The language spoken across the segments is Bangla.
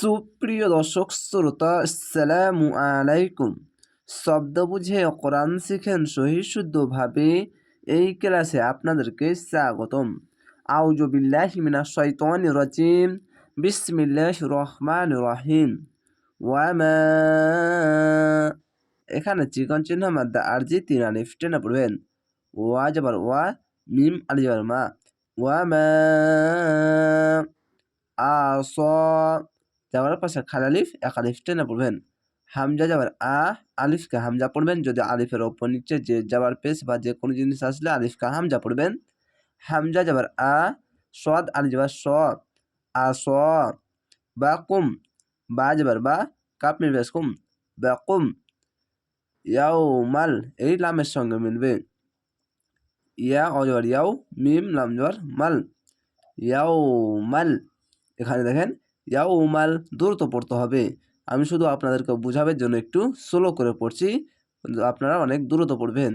সুপ্রিয় দর্শক, শ্রোতা, আসসালামু আলাইকুম। শব্দ বুঝে কোরআন শিখেন সহি শুদ্ধভাবে এই ক্লাসে আপনাদেরকে স্বাগতম। আউজু বিল্লাহি মিনাশ শাইতানির রাজিম। বিসমিল্লাহির রহমানির রহিম। ওয়ামা এখানে চিকন চিহ্ন মাদ্দা আরজি তিন আলিফ টেনে পড়বেন। ওয়া যাবার ওয়া, মিম আলি যাবার মা। ওয়ামা আস যাওয়ার পাশে খাল আলিফ, এক আলিফ টেনে পড়বেন। হামজা যাবার আ, আলিফকে হামজা পড়বেন। যদি আলিফের ওপর নিচে যে যাবার পেস বা যে কোনো জিনিস আসলে আলিফকে হামজা পড়বেন। হামজা যাবার আ, সদ, আলি যাবার স, আ, স, বা কুম, বা যাবার বা কাপ মিলবে কুম, বা কুম। ইয়াও মাল এই লামের সঙ্গে মিলবে। ইয়া অজর ইয়াও মিম, লাম জবর মাল। ইয়াও মাল এখানে দেখেন ইয়াও মাল দ্রুত পড়তে হবে। আমি শুধু আপনাদেরকে বোঝাবার জন্য একটু স্লো করে পড়ছি। আপনারা অনেক দ্রুত পড়বেন।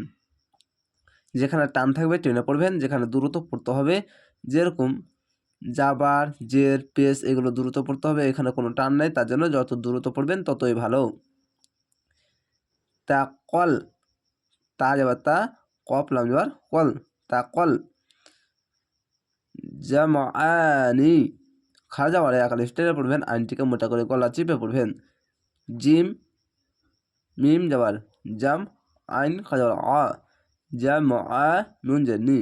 যেখানে টান থাকবে টেনে পড়বেন, যেখানে দ্রুত পড়তে হবে, যেরকম যাবার, জের, পেস, এগুলো দ্রুত পড়তে হবে, এখানে কোনো টান নাই, তার জন্য যত দ্রুত পড়বেন ততই ভালো। তা কল, তা যাবার তা কপ লাম যাবার কল, তা কল। জামানি খাজা বাড়ে আকার স্টেলে পড়বেন, আইনটিকে মোটা করে গলা চিপে পড়বেন। জিম, মিম যাবার জাম আইন খাজা, আ জাম আ, নুন জানি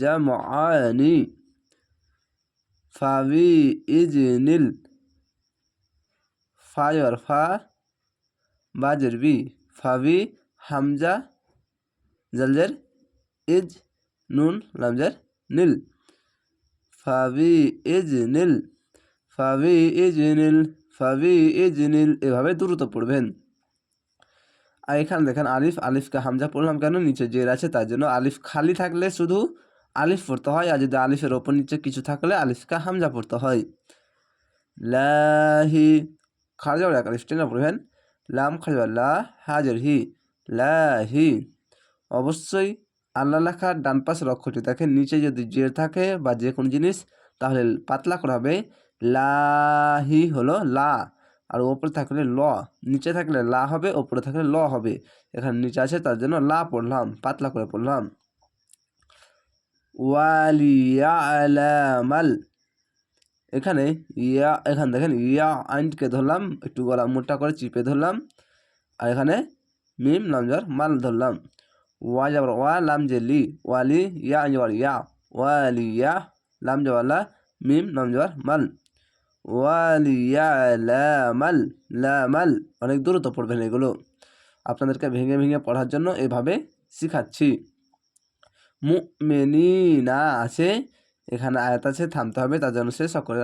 জাম আনি ফাবি ইজনিল ফা যাবার ফা বাজের বি ফাবি হামজা জলজের ইজ, নুন লামজের নীল। ফাবি ইজ, নীল। ফাবি ইজ নীল ফাবি ইজ নীল এভাবে দ্রুত পড়বেন। আর এখানে দেখেন আলিফ, আলিফকে হামজা পড়লাম কেন? নিচে জের আছে তার জন্য আলিফ খালি থাকলে শুধু আলিফ পড়তে হয়, আর যদি আলিফের ওপর নিচে কিছু থাকলে আলিফকে হামজা পড়তে হয়। লাহি খারজা এক আলিফ টেনে পড়বেন। লাম খাজা লা হাজার হি, লাহি। অবশ্যই আল্লাহ লেখার ডান পাশের অক্ষরটি দেখেন, নিচে যদি জের থাকে বা যে কোনো জিনিস, তাহলে পাতলা করা হবে। লাহি হলো লা, আর ওপরে থাকলে ল, নিচে থাকলে লা হবে, ওপরে থাকলে ল হবে। এখানে নিচে আছে, তার জন্য লা পড়লাম, পাতলা করে পড়লাম। ওয়ালিয়ালামাল, এখানে ইয়া, এখানে দেখেন ইয়া আইনকে ধরলাম, একটু গলা মোটা করে চিপে ধরলাম, আর এখানে মিম নাম নামজার, মাল ধরলাম। ওয়া যাবার ওয়া, লাম যে লি, ওয়ালি, ইয়া যাবার ইয়া ওয়ালি ইয়া লাম যাওয়ালা মিম নাম যাবার মাল। ওয়ালিয়া লামাল অনেক দ্রুত পড়বেন এগুলো। আপনাদেরকে ভেঙে ভেঙে পড়ার জন্য এভাবে শিখাচ্ছি। মুমিনিনা আছে, এখানে আয়াত আছে, থামতে হবে, তার জন্য শেষ সকলে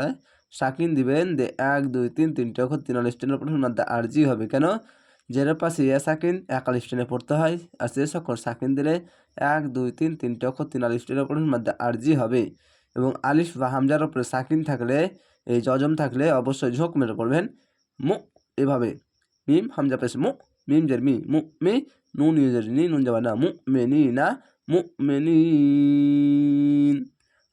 সাকিন দিবেন। দে এক, দুই, তিন, তিনটে অক্ষর তিন স্টেনের পড়ে মধ্যে আরজি হবে। কেন? জের পাশে ইয়া সাকিন এক স্টেনে পড়তে হয়। আর সে সকল সাকিন দিলে এক, দুই, তিন, তিনটে অক্ষর তিন স্টেনের পড়ে মধ্যে আরজি হবে। এবং আলিফ বা হামজার ওপরে সাকিন থাকলে এই জজম থাকলে অবশ্যই ঝোঁক মেরে পড়বেন। মু, এভাবে। মিম, হামজা পেশ। মু, মিম জের মি। মু, মি, নুন ইউজের নি। নুন যাবা না। মু মেনি না মু মেনি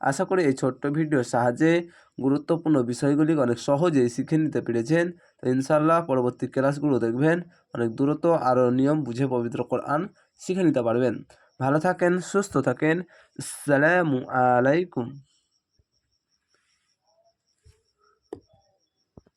আশা করি এই ছোট্ট ভিডিওর সাহায্যে গুরুত্বপূর্ণ বিষয়গুলি অনেক সহজেই শিখে নিতে পেরেছেন। তো ইনশাল্লাহ পরবর্তী ক্লাসগুলো দেখবেন। অনেক দূরত্ব আরও নিয়ম বুঝে পবিত্র কোরআন শিখে নিতে পারবেন। ভালো থাকেন, সুস্থ থাকেন। আসসালামু আলাইকুম।